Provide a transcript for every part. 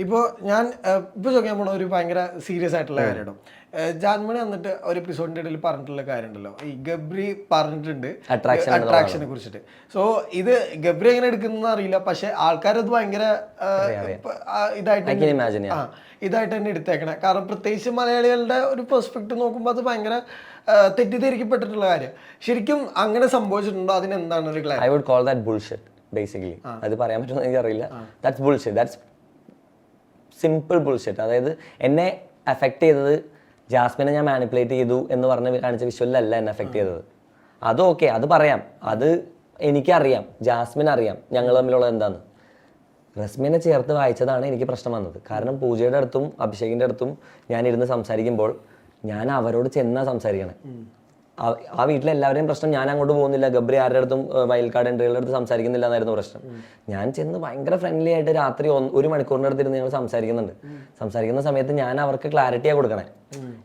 ഇപ്പോൾ ഞാൻ ഇപ്പോൾ ചോദിക്കാൻ പോണ ഒരു ഭയങ്കര സീരിയസ് ആയിട്ടുള്ള കാര്യമാണ് ജാൻമണി വന്നിട്ട് ഒരു എപ്പിസോഡിന്റെ ഇടയിൽ പറഞ്ഞിട്ടുള്ള കാര്യമുണ്ടല്ലോ. ഈ ഗബ്രി പറഞ്ഞിട്ടുണ്ട് അട്രാക്ഷനെ കുറിച്ചിട്ട്. സോ ഇത് ഗബ്രി എങ്ങനെ എടുക്കുന്ന അറിയില്ല. പക്ഷെ ആൾക്കാരത് ഭയങ്കര ഇതായിട്ട്. ആ ഇതായിട്ട് തന്നെ എടുത്തേക്കണേ. കാരണം പ്രത്യേകിച്ച് മലയാളികളുടെ ഒരു പെർസ്പെക്ട് നോക്കുമ്പോൾ അത് ഭയങ്കര തെറ്റിദ്ധരിക്കപ്പെട്ടിട്ടുള്ള കാര്യം. ശരിക്കും അങ്ങനെ സംഭവിച്ചിട്ടുണ്ടോ? അതിനെന്താണ് ഒരു clarity I would call that bullshit basically അത് പറയാൻ പറ്റുമെന്ന് എനിക്കറിയില്ല. That's bullshit that's simple bullshit അതായത് എന്നെ അഫക്റ്റ് ചെയ്തത് ജാസ്മിനെ ഞാൻ മാനിപ്പുലേറ്റ് ചെയ്തു എന്ന് പറഞ്ഞ് കാണിച്ച വിഷ്വലല്ല എന്നെ അഫക്റ്റ് ചെയ്തത്. അത് ഓക്കെ അത് പറയാം. അത് എനിക്കറിയാം. ജാസ്മിൻ അറിയാം. ഞങ്ങൾ തമ്മിലുള്ള എന്താന്ന്. റസ്മിനെ ചേർത്ത് വായിച്ചതാണ് എനിക്ക് പ്രശ്നം വന്നത്. കാരണം പൂജയുടെ അടുത്തും അഭിഷേകിന്റെ അടുത്തും ഞാൻ ഇരുന്ന് സംസാരിക്കുമ്പോൾ ഞാൻ അവരോട് ചെന്നാ സംസാരിക്കണേ. ആ- വീട്ടിലെ എല്ലാവരെയും പ്രശ്നം ഞാൻ അങ്ങോട്ട് പോകുന്നില്ല. ഗബ്രി ആരുടെ അടുത്തും വയൽക്കാട് എൻട്രികളുടെ അടുത്ത് സംസാരിക്കുന്നില്ല എന്നായിരുന്നു പ്രശ്നം ഞാൻ ചെന്ന് ഭയങ്കര ഫ്രണ്ട്ലി ആയിട്ട് രാത്രി ഒരു മണിക്കൂറിന്റെ അടുത്ത് ഇരുന്ന് ഞങ്ങൾ സംസാരിക്കുന്നുണ്ട്. സംസാരിക്കുന്ന സമയത്ത് ഞാൻ അവർക്ക് ക്ലാരിറ്റിയാണ് കൊടുക്കണേ.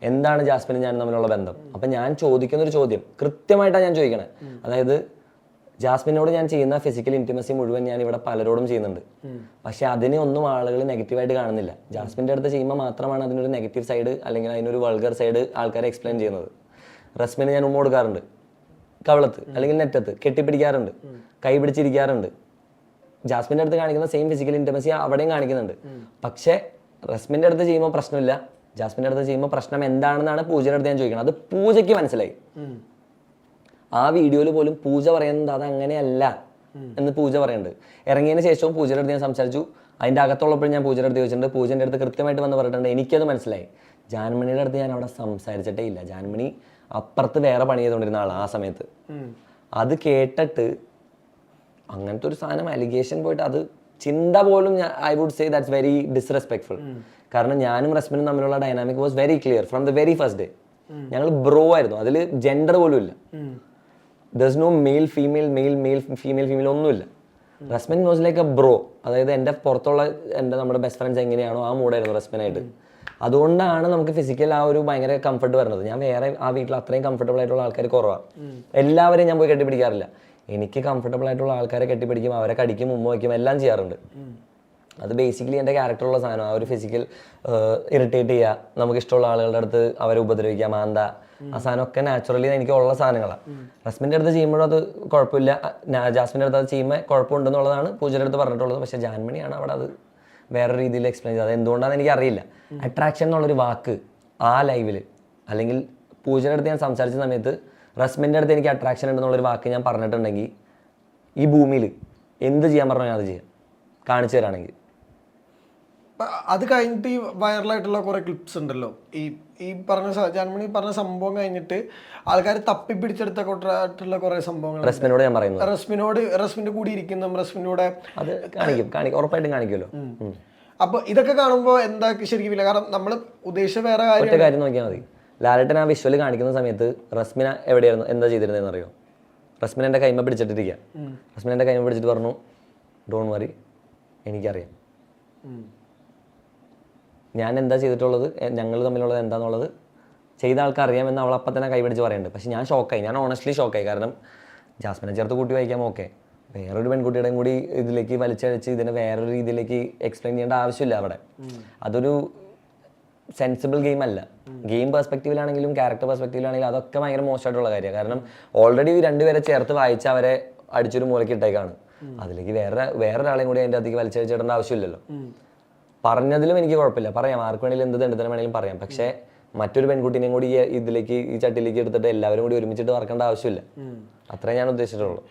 എന്താണ് ജാസ്മിനും ഞാൻ തമ്മിലുള്ള ബന്ധം? അപ്പം ഞാൻ ചോദിക്കുന്ന ഒരു ചോദ്യം. കൃത്യമായിട്ടാണ് ഞാൻ ചോദിക്കണേ. അതായത് ജാസ്മിനോട് ഞാൻ ചെയ്യുന്ന ഫിസിക്കൽ ഇന്റിമസി മുഴുവൻ ഞാൻ ഇവിടെ പലരോടും ചെയ്യുന്നുണ്ട്. പക്ഷെ അതിനെ ഒന്നും ആളുകൾ നെഗറ്റീവായിട്ട് കാണുന്നില്ല. ജാസ്മിന്റെ അടുത്ത് ചെയ്യുമ്പോൾ മാത്രമാണ് അതിനൊരു നെഗറ്റീവ് സൈഡ് അല്ലെങ്കിൽ അതിനൊരു വൾഗർ സൈഡ് ആൾക്കാരെ എക്സ്പ്ലെയിൻ ചെയ്യുന്നത്. റസ്മിന് ഞാൻ ഉമ്മ കൊടുക്കാറുണ്ട്. കവളത്ത് അല്ലെങ്കിൽ നെറ്റത്ത് കെട്ടിപ്പിടിക്കാറുണ്ട്. കൈ പിടിച്ചിരിക്കാറുണ്ട്. ജാസ്മിന്റെ അടുത്ത് കാണിക്കുന്ന സെയിം ഫിസിക്കൽ ഇന്റമസി അവിടെയും കാണിക്കുന്നുണ്ട്. പക്ഷേ റസ്മിന്റെ അടുത്ത് ചെയ്യുമ്പോൾ പ്രശ്നമില്ല. ജാസ്മിന്റെ അടുത്ത് ചെയ്യുമ്പോൾ പ്രശ്നം എന്താണെന്നാണ് പൂജയുടെ അടുത്ത് ഞാൻ ചോദിക്കുന്നത് അത് പൂജയ്ക്ക് മനസ്സിലായി. ആ വീഡിയോയിൽ പോലും പൂജ പറയുന്നത് അത് അങ്ങനെയല്ല എന്ന് പൂജ പറയുന്നുണ്ട്. ഇറങ്ങിയതിന് ശേഷവും പൂജയുടെ അടുത്ത് ഞാൻ സംസാരിച്ചു. അതിന്റെ അകത്തുള്ളപ്പോഴും ഞാൻ പൂജയുടെ അടുത്ത് ചോദിച്ചിട്ടുണ്ട്. പൂജന്റെ അടുത്ത് കൃത്യമായിട്ട് വന്ന് പറഞ്ഞിട്ടുണ്ട്. എനിക്കത് മനസ്സിലായി. ജാൻമണിയുടെ അടുത്ത് ഞാൻ അവിടെ സംസാരിച്ചിട്ടേ ഇല്ല. ജാൻമണി അപ്പുറത്ത് വേറെ പണി ചെയ്തുകൊണ്ടിരുന്ന ആളാണ് ആ സമയത്ത്. അത് കേട്ടിട്ട് അങ്ങനത്തെ ഒരു സാധനം അലിഗേഷൻ പോയിട്ട് അത് ചിന്ത പോലും I would say that's very disrespectful കാരണം ഞാനും റസ്മിനും തമ്മിലുള്ള dynamic was very clear from the very first day ഞങ്ങൾ ബ്രോ ആയിരുന്നു. അതിൽ ജെൻഡർ പോലും ഇല്ല. Thus no male female male male female female ഒന്നുമില്ല Rasmin was like a bro അതായത് എന്റെ പുറത്തുള്ള എന്റെ നമ്മുടെ ബെസ്റ്റ് ഫ്രണ്ട്സ് എങ്ങനെയാണോ ആ മൂഡായിരുന്നു റസ്മിനായിട്ട്. അതുകൊണ്ടാണ് നമുക്ക് ഫിസിക്കൽ ആ ഒരു ഭയങ്കര കംഫർട്ട് വരുന്നത്. ഞാൻ വേറെ ആ വീട്ടിൽ അത്രയും കംഫർട്ടബിൾ ആയിട്ടുള്ള ആൾക്കാർ കുറവാണ് എല്ലാവരെയും ഞാൻ പോയി കെട്ടിപ്പിടിക്കാറില്ല. എനിക്ക് കംഫർട്ടബിൾ ആയിട്ടുള്ള ആൾക്കാരെ കെട്ടിപ്പിടിക്കും അവരെ കടിക്കും മുമ്പ് വയ്ക്കും എല്ലാം ചെയ്യാറുണ്ട്. അത് ബേസിക്കലി എന്റെ ക്യാരക്ടറുള്ള സാധനം. ആ ഒരു ഫിസിക്കൽ ഇറിറ്റേറ്റ് ചെയ്യുക നമുക്ക് ഇഷ്ടമുള്ള ആളുകളുടെ അടുത്ത് അവരെ ഉപദ്രവിക്കുക മാന്ത ആ സാധനമൊക്കെ നാച്ചുറലി എനിക്ക് ഉള്ള സാധനങ്ങളാണ് റസ്മിന്റെ അടുത്ത് ചെയ്യുമ്പോഴും അത് കുഴപ്പമില്ല. ജാസ്മിന്റെ അടുത്ത് അത് ചെയ്യുമ്പോൾ കുഴപ്പമുണ്ടെന്നുള്ളതാണ് പൂജയുടെ അടുത്ത് പറഞ്ഞിട്ടുള്ളത്. പക്ഷേ ജാൻമണിയാണ് അവിടെ അത് വേറെ രീതിയിൽ എക്സ്പ്ലെയിൻ ചെയ്തത് അത് എന്തുകൊണ്ടാണെന്ന് എനിക്ക് അറിയില്ല അട്രാക്ഷൻ എന്നുള്ളൊരു വാക്ക് ആ ലൈവിൽ അല്ലെങ്കിൽ പൂജയുടെ അടുത്ത് ഞാൻ സംസാരിച്ച സമയത്ത് റസ്മിന്റെ അടുത്ത് എനിക്ക് അട്രാക്ഷൻ ഉണ്ടെന്നുള്ളൊരു വാക്ക് ഞാൻ പറഞ്ഞിട്ടുണ്ടെങ്കിൽ ഈ ഭൂമിയിൽ എന്ത് ചെയ്യാൻ പറഞ്ഞാൽ അത് ചെയ്യാം. കാണിച്ചു തരാണെങ്കിൽ. അത് കഴിഞ്ഞിട്ട് ഈ വൈറലായിട്ടുള്ള കുറേ ക്ലിപ്സ് ഉണ്ടല്ലോ. ഈ ഈ പറഞ്ഞ ജന്മണി പറഞ്ഞ സംഭവം കഴിഞ്ഞിട്ട് ആൾക്കാർ തപ്പി പിടിച്ചെടുത്ത കൊട്ടായിട്ടുള്ള കുറേ സംഭവങ്ങൾ റസ്മിനോട് ഞാൻ പറയുന്നത്. റസ്മിനോട് റസ്മിന്റെ കൂടി ഇരിക്കുന്ന റസ്മിനോടെ അത് കാണിക്കും കാണിക്കും ഉറപ്പായിട്ടും കാണിക്കുമല്ലോ. ഉം. അപ്പൊ ഇതൊക്കെ കാണുമ്പോൾ എന്താ ശരിക്കും ഇല്ല. കാരണം നമ്മൾ ഉദ്ദേശിച്ച വേറെ കാര്യം കാര്യം നോക്കിയാൽ മതി. ലാലേട്ടൻ ആ വിഷ്വൽ കാണിക്കുന്ന സമയത്ത് റസ്മിന എവിടെയായിരുന്നു എന്താ ചെയ്തിരുന്നതെന്ന് അറിയോ? റസ്മിന എന്റെ കൈമ പിടിച്ചിട്ടിരിക്കുക റസ്മിന എന്റെ കൈമ പിടിച്ചിട്ട് പറഞ്ഞു ഡോൺ വറി എനിക്കറിയാം. ഞാൻ എന്താ ചെയ്തിട്ടുള്ളത് ഞങ്ങൾ തമ്മിലുള്ളത് എന്താണെന്നുള്ളത് ചെയ്ത ആൾക്കാർ അറിയാമെന്ന് അവൾ അപ്പം തന്നെ കൈപിടിച്ച് പറയുന്നുണ്ട് പക്ഷേ ഞാൻ ഷോക്കായി. ഞാൻ ഓണസ്റ്റ്ലി ഷോക്കായി. കാരണം ജാസ്മിനെ ചേർത്ത് കൂട്ടി വായിക്കാം ഓക്കെ. വേറൊരു പെൺകുട്ടിയുടെയും കൂടി ഇതിലേക്ക് വലിച്ചഴിച്ച് ഇതിനെ വേറൊരു രീതിയിലേക്ക് എക്സ്പ്ലെയിൻ ചെയ്യേണ്ട ആവശ്യമില്ല അവിടെ. അതൊരു സെൻസിബിൾ ഗെയിം അല്ല. ഗെയിം പെർസ്പെക്റ്റീവിലാണെങ്കിലും ക്യാരക്ടർ പെർസ്പെക്റ്റീവിലാണെങ്കിലും അതൊക്കെ ഭയങ്കര മോശമായിട്ടുള്ള കാര്യമാണ്. കാരണം ഓൾറെഡി രണ്ടുപേരെ ചേർത്ത് വായിച്ച അവരെ അടിച്ചൊരു മൂലക്കിട്ടേക്കാണ് അതിലേക്ക് വേറെ വേറൊരാളെയും കൂടി അതിന്റെ അധികം വലിച്ചഴിച്ചിടേണ്ട ആവശ്യമില്ലല്ലോ. പറഞ്ഞതിലും എനിക്ക് കുഴപ്പമില്ല. പറയാം ആർക്ക് വേണമെങ്കിലും എന്ത് ദണ്ഡത്തിന് വേണമെങ്കിലും പറയാം. പക്ഷേ മറ്റൊരു പെൺകുട്ടീനെയും കൂടി ഈ ഇതിലേക്ക് ഈ ചട്ടിലേക്ക് എടുത്തിട്ട് എല്ലാവരും കൂടി ഒരുമിച്ചിട്ട് വറക്കേണ്ട ആവശ്യമില്ല. അത്രേ ഞാൻ ഉദ്ദേശിച്ചിട്ടുള്ളൂ.